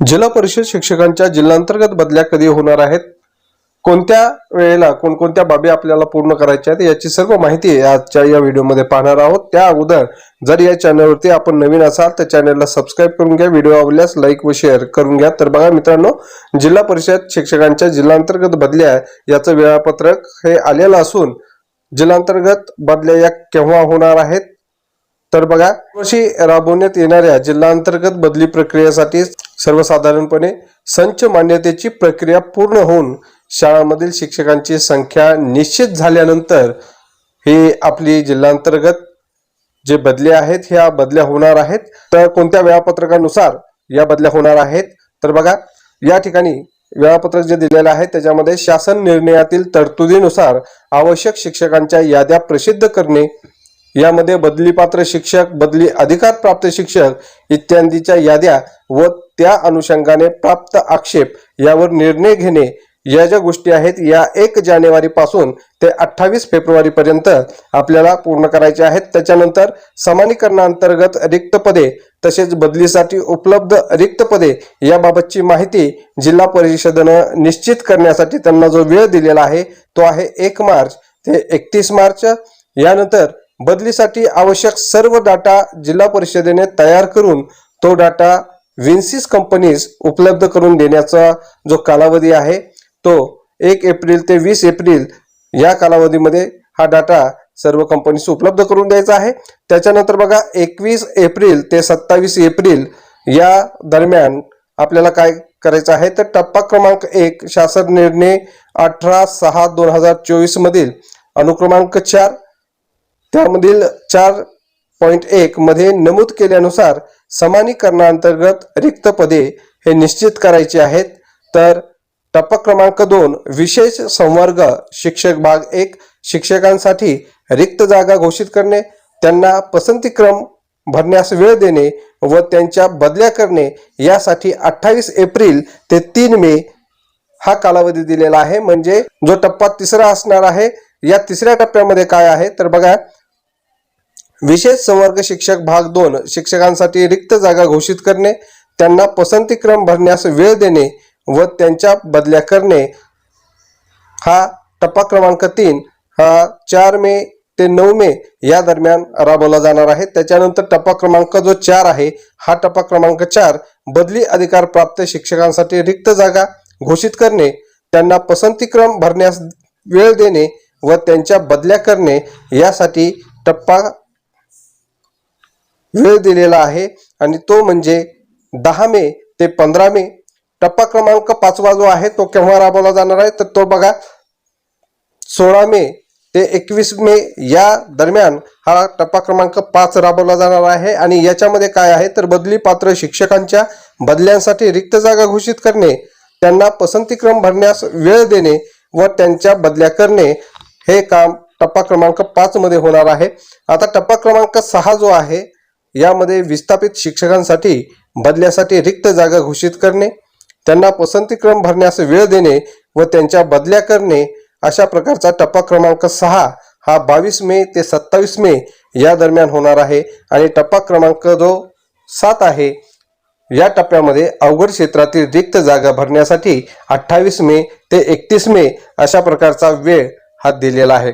जिल्हा परिषद शिक्षकांच्या जिल्हांतर्गत बदल्या कधी होणार आहेत? कोणत्या वेळेला कोणकोणत्या बाबी आपल्याला पूर्ण करायच्या आहेत? याची सर्व माहिती आजच्या या व्हिडिओमध्ये पाहणार आहोत. त्या अगोदर जर या चॅनलवरती आपण नवीन असाल तर चॅनलला सबस्क्राईब करून घ्या. व्हिडिओ आवडल्यास लाईक व शेअर करून घ्या. तर बघा मित्रांनो जिल्हा परिषद शिक्षकांच्या जिल्हांतर्गत बदल्या याचं वेळापत्रक हे आलेलं असून जिल्हांतर्गत बदल्या या केव्हा होणार आहेत? तर बघा वर्षी राबवण्यात येणाऱ्या जिल्हा अंतर्गत बदली प्रक्रियेसाठी सर्वसाधारणपणे संच मान्यतेची प्रक्रिया पूर्ण होऊन शाळांमधील शिक्षकांची संख्या निश्चित झाल्यानंतर ही आपली जिल्हांतर्गत जे बदल्या आहेत ह्या बदल्या होणार आहेत. तर कोणत्या वेळापत्रकानुसार या बदल्या होणार आहेत? तर बघा या ठिकाणी वेळापत्रक जे दिलेलं आहे त्याच्यामध्ये शासन निर्णयातील तरतुदीनुसार आवश्यक शिक्षकांच्या याद्या प्रसिद्ध करणे यामध्ये बदलीपात्र शिक्षक बदली अधिकार प्राप्त शिक्षक इत्यादीच्या याद्या व त्या अनुषंगाने प्राप्त आक्षेप यावर निर्णय घेणे या ज्या गोष्टी आहेत या एक जानेवारी पासून ते अठ्ठावीस फेब्रुवारी पर्यंत आपल्याला पूर्ण करायचे आहेत. त्याच्यानंतर समानीकरणाअंतर्गत रिक्त पदे तसेच बदलीसाठी उपलब्ध रिक्त पदे याबाबतची माहिती जिल्हा परिषदेनं निश्चित करण्यासाठी त्यांना जो वेळ दिलेला आहे तो आहे एक मार्च. ते एकतीस मार्च. यानंतर बदलीसाठी आवश्यक सर्व डाटा जिल्हा परिषदेने तयार करून तो डाटा विन्सिस कंपनीज उपलब्ध करून देण्याचा जो कालावधी आहे तो एक एप्रिल ते वीस एप्रिल या कालावधीमध्ये हा डाटा सर्व कंपनीज उपलब्ध करून द्यायचा आहे. त्याच्यानंतर बघा एकवीस एप्रिल ते सत्तावीस एप्रिल या दरम्यान आपल्याला काय करायचं आहे? तर टप्पा क्रमांक एक शासन निर्णय अठरा सहा दोन हजार चोवीसमधील अनुक्रमांक चार त्यामधील चार पॉईंट एक मध्ये नमूद केल्यानुसार समानीकरणांतर्गत रिक्त पदे हे निश्चित करायचे आहेत. तर टप्पा क्रमांक दोन विशेष संवर्ग शिक्षक भाग एक शिक्षकांसाठी रिक्त जागा घोषित करणे त्यांना पसंतीक्रम भरण्यास वेळ देणे व त्यांच्या बदल्या करणे यासाठी अठ्ठावीस एप्रिल ते तीन मे हा कालावधी दिलेला आहे. म्हणजे जो टप्पा तिसरा असणार आहे या तिसऱ्या टप्प्यामध्ये काय आहे? तर बघा विशेष संवर्ग शिक्षक भाग दोन शिक्षकांसाठी रिक्त जागा घोषित करणे त्यांना पसंतीक्रम भरण्यास वेळ देणे व त्यांच्या बदल्या करणे. हा टप्पा क्रमांक तीन हा चार मे ते नऊ मे या दरम्यान राबवला जाणार आहे. त्याच्यानंतर टप्पा क्रमांक जो चार आहे हा टप्पा क्रमांक चार बदली अधिकार प्राप्त शिक्षकांसाठी रिक्त जागा घोषित करणे त्यांना पसंतीक्रम भरण्यास वेळ देणे व त्यांच्या बदल्या करणे यासाठी टप्पा वेळ दिलेला आहे आणि तो म्हणजे दहा मे ते पंधरा मे. टप्पा क्रमांक पाचवा जो आहे तो केव्हा राबवला जाणार आहे? तर तो बघा सोळा मे ते एकवीस मे या दरम्यान हा टप्पा क्रमांक पाच राबवला जाणार आहे आणि याच्यामध्ये काय आहे? तर बदली पात्र शिक्षकांच्या बदल्यांसाठी रिक्त जागा घोषित करणे त्यांना पसंतीक्रम भरण्यास वेळ देणे व त्यांच्या बदल्या करणे हे काम टप्पा क्रमांक पाच मध्ये होणार आहे. आता टप्पा क्रमांक सहा जो आहे यामध्ये विस्थापित शिक्षकांसाठी बदल्यासाठी रिक्त जागा घोषित करणे त्यांना पसंतीक्रम भरण्यास वेळ देणे व त्यांच्या बदल्या करणे अशा प्रकारचा टप्पा क्रमांक सहा हा बावीस मे ते सत्तावीस मे या दरम्यान होणार आहे. आणि टप्पा क्रमांक जो सात आहे या टप्प्यामध्ये अवघड क्षेत्रातील रिक्त जागा भरण्यासाठी अठ्ठावीस मे ते एकतीस मे अशा प्रकारचा वेळ हा दिलेला आहे.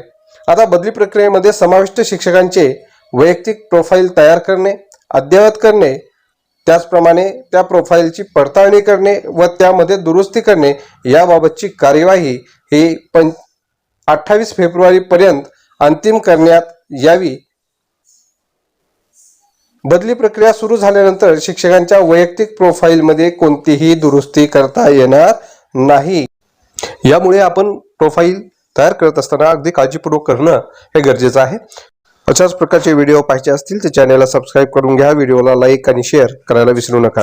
आता बदली प्रक्रियेमध्ये समाविष्ट शिक्षकांचे वैयक्तिक प्रोफाईल तयार करणे अद्ययावत करणे त्याचप्रमाणे त्या प्रोफाईलची पडताळणी करणे व त्यामध्ये दुरुस्ती करणे याबाबतची कार्यवाही ही पं अठ्ठावीस फेब्रुवारीपर्यंत अंतिम करण्यात यावी. बदली प्रक्रिया सुरू झाल्यानंतर शिक्षकांच्या वैयक्तिक प्रोफाईलमध्ये कोणतीही दुरुस्ती करता येणार नाही. यामुळे आपण प्रोफाईल तयार करत असताना अगदी काळजीपूर्वक करणं हे गरजेचं आहे. अशाच प्रकारचे व्हिडिओ पाहिजे असतील तर चॅनलला सबस्क्राईब करून घ्या. व्हिडिओला लाईक आणि शेअर करायला विसरू नका.